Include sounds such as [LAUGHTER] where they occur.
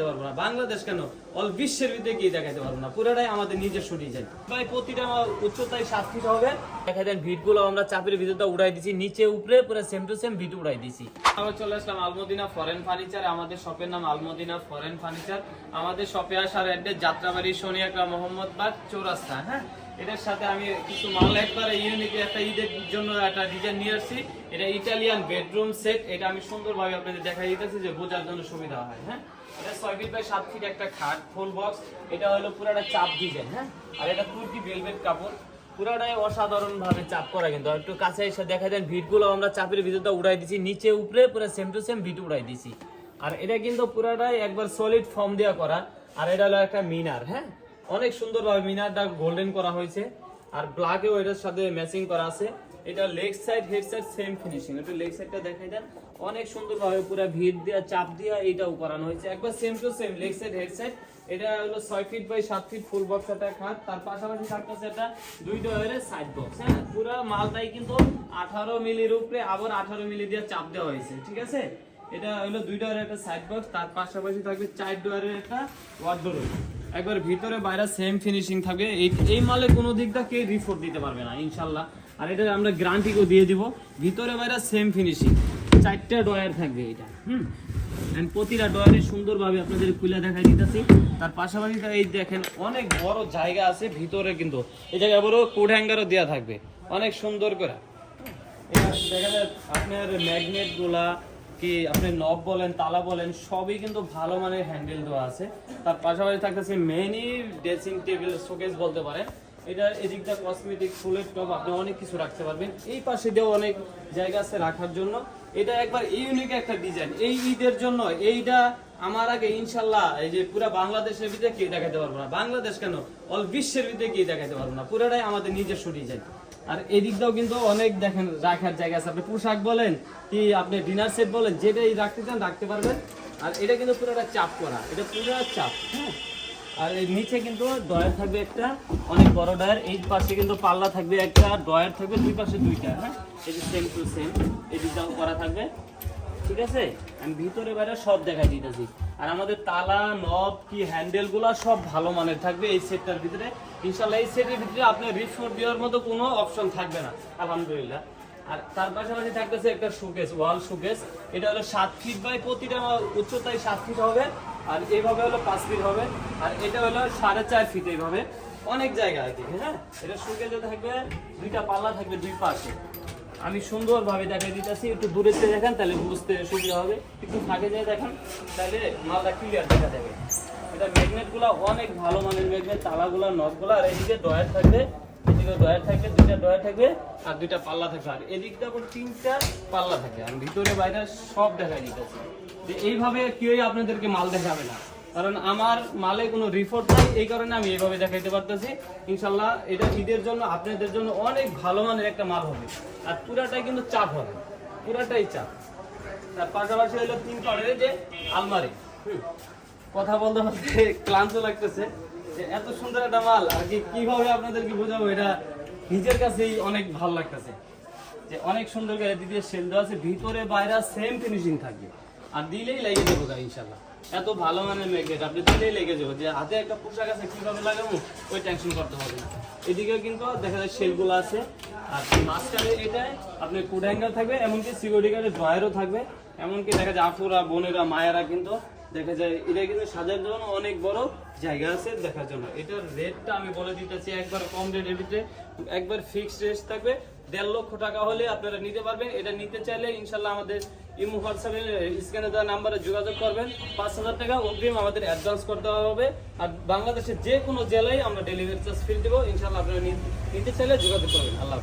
দেখাতে বাংলাদেশ কেন? অল বিশ্বের কি দেখাতে পারব না। পুরোটাই আমাদের প্রতিটা উচ্চতায় সাত হবে। দেখা দেন আমরা চাপের ভিতরটা উড়াই নিচে উপরে পুরো সেম টু সেম ভিট উড়াই আমরা চলে আসলাম আলমদিনা ফরেন ফার্নিচার আমাদের শপের নাম আলমদিনা ফরেন ফার্নিচার আমাদের শপে আসার অ্যাড্রেস যাত্রাবাড়ি চৌরাস্তা হ্যাঁ? এটার সাথে আমি কিছু মাল, একবারে ইউনিক একটা ঈদের জন্য একটা ডিজাইন নিয়ে আসছি। এটা ইটালিয়ান বেডরুম সেট এটা আমি সুন্দরভাবে আপনাদের দেখাই দিতেছি যে বোঝার জন্য সুবিধা হয় হ্যাঁ? এটা ছয় একটা খাট ফুল বক্স এটা হলো পুরাটা চাপ হ্যাঁ? আর এটা পুরাটাই অসাধারণ ভাবে চাপ করা কিন্তু। কাছে এসে দেখা যায় আমরা চাপের ভিতরটা উড়াই দিছি, নিচে উপরে পুরো সেম টু সেম ভিট উড়াই দিছি। আর এটা কিন্তু পুরাটাই একবার সলিড ফর্ম দেওয়া করা। আর এটা হলো একটা মিনার হ্যাঁ? অনেক সুন্দরভাবে মিনারটা গোল্ডেন করা হয়েছে। আর ব্ল্যাকেও এটার সাথে ম্যাচিং করা আছে। এটা leg side, head side same finishing একটু লেগ সাইডটা দেখাই দেন। অনেক সুন্দরভাবে পুরো ভিড় দেওয়া চাপ দেওয়া এটাও করানো হয়েছে। একবার same to same leg side, head side. এটা হলো ছয় ফিট বাই সাত ফিট ফুল বক্স একটা খাট। তার পাশাপাশি থাকতেছে একটা দুই ডয়ারের সাইড বক্স হ্যাঁ? পুরো মালটাই কিন্তু আঠারো মিলির উপরে আবার আঠারো মিলি দিয়ে চাপ দেওয়া হয়েছে, ঠিক আছে? এটা হলো দুই ডয়ারের একটা সাইড বক্স তার পাশাপাশি থাকবে চার ডয়ারের একটা ওয়ার্ডরোব একবার ভিতরে বাইরে সেম ফিনিশিং থাকবে। এই এই মালে কোনো দিকটা কে রিফোর্ট দিতে পারবে না, ইনশাল্লাহ। আর এটা আমরা গ্যারান্টিও দিয়ে দিব, ভিতরে বাইরে সেম ফিনিশিং চারটা ডয়ার থাকবে এটা, হুম? এন্ড প্রতিটা ডয়ারে সুন্দরভাবে আপনাদের খুলে দেখাই দিতেছি। তার পাশাপাশি এই দেখেন, অনেক বড় জায়গা আছে ভিতরে কিন্তু। এই জায়গায় বড় কোড হ্যাঙ্গারও দেওয়া থাকবে, অনেক সুন্দর করে। দেখা যায় আপনার ম্যাগনেটগুলা কি আপনি নব বলেন, তালা বলেন, সবই কিন্তু ভালো মানের হ্যান্ডেল দেওয়া আছে। তার পাশাপাশি থাকতেছে মেনি ড্রেসিং টেবিল শোকেস বলতে পারেন এটা এদিকটা কসমেটিক ফুলের টপ আপনি অনেক কিছু রাখতে পারবেন। এই পাশে দিয়েও অনেক জায়গা আছে রাখার জন্য। এটা একবার ইউনিক একটা ডিজাইন এই ঈদের জন্য এইটা আমার আগে ইনশাল্লাহ এই যে পুরো বাংলাদেশের ভিতরে কে দেখাতে পারব না। বাংলাদেশ কেন? অল বিশ্বের ভিতরে কে দেখাতে পারব না। পুরোটাই আমাদের নিজস্ব ডিজাইন আর এদিকটাও কিন্তু অনেক দেখেন, রাখার জায়গা আছে। আপনি পোশাক বলেন কি, আপনি ডিনার সেট বলেন, যেটাই রাখতে চান রাখতে পারবেন। আর এটা কিন্তু পুরোটা চাপ করা। এটা পুরো চাপ হ্যাঁ? আর এর নিচে কিন্তু ডয়ার থাকবে একটা, অনেক বড় ডয়ার এই পাশে কিন্তু পাল্লা থাকবে একটা ডয়ার থাকবে দুই পাশে দুইটা হ্যাঁ? এই সেম টু সেম এই দিকটাও করা থাকবে। ঠিক আছে? আমি ভিতরে বাইরে সব দেখাই দিতেছি। আর আমাদের তালা নব কি হ্যান্ডেলগুলা সব ভালো মানের থাকবে এই সেটটার ভিতরে। ইনশাল্লাহ এই সেটের ভিতরে আপনার রিফোর্ট দেওয়ার মতো কোনো অপশন থাকবে না, আলহামদুলিল্লাহ। আর তার পাশাপাশি থাকতেছে একটা শোকেস ওয়াল শোকেস এটা হলো সাত ফিট বাই প্রতিটা উচ্চতায় সাত ফিট হবে। আর এইভাবে হলো পাঁচ ফিট হবে। আর এটা হলো সাড়ে চার ফিট এইভাবে। অনেক জায়গা কি হ্যাঁ? এটা শোকেসে থাকবে, দুইটা পাল্লা থাকবে দুই পাশে। আমি সুন্দরভাবে দেখাই দিতেছি, একটু দূরে থেকে দেখেন, তাহলে বুঝতে সুবিধা হবে। একটু ফাঁকে যায় দেখেন, তাহলে মালটা ক্লিয়ার দেখা যাবে। এটা ম্যাগনেটগুলা অনেক ভালো মানের ম্যাগনেট তালাগুলা নটগুলো আর এদিকে ডয়ার থাকবে। এটা ঈদের জন্য, আপনাদের জন্য অনেক ভালো মানের একটা মাল হবে। আর পুরাটাই কিন্তু চাপ হবে। পুরাটাই চাপ তার পাশাপাশি হলো তিন কালারের যে আলমারি। কথা বলতে বলতে [LAUGHS] ক্লান্ত লাগতেছে। যে এত সুন্দর একটা মাল, আর কি কীভাবে আপনাদেরকে বোঝাবো, এটা নিজের কাছেই অনেক ভালো লাগতেছে। যে অনেক সুন্দর করে দিদি সেল দেওয়া আছে, ভিতরে বাইরে সেম ফিনিশিং থাকবে। আর দিলেই লেগে যাব গা ইনশাল্লাহ এত ভালো মানের ম্যাগনেট আপনি দিলেই লেগে যাব। যে হাতে একটা পোশাক আছে, কীভাবে লাগাবো, ওই টেনশন করতে হবে না। এদিকে কিন্তু দেখা যায় সেলগুলো আছে। আর মাঝখানে এটাই আপনি কোড থাকবে, এমনকি গার্ডের ড্রয়ারও থাকবে। এমনকি দেখা যায় বোনেরা কিন্তু দেখা যায় এটা কিন্তু সাজার জন্য অনেক বড় জায়গা আছে দেখার জন্য। এটার রেটটা আমি বলে দিতেছি, একবার কম একবার ফিক্সড থাকবে। দেড় লক্ষ টাকা হলে আপনারা নিতে পারবেন। এটা নিতে চাইলে ইনশাল্লাহ আমাদের ইমো হোয়াটসঅ্যাপে স্ক্যানে দেওয়া নাম্বারে যোগাযোগ করবেন। পাঁচ হাজার টাকা অগ্রিম আমাদের অ্যাডভান্স করতে হবে। আর বাংলাদেশের যে কোনো জেলায় আমরা ডেলিভারি চার্জ ফ্রি দেবো। ইনশাল্লাহ আপনারা নিতে চাইলে যোগাযোগ করবেন। আল্লাহ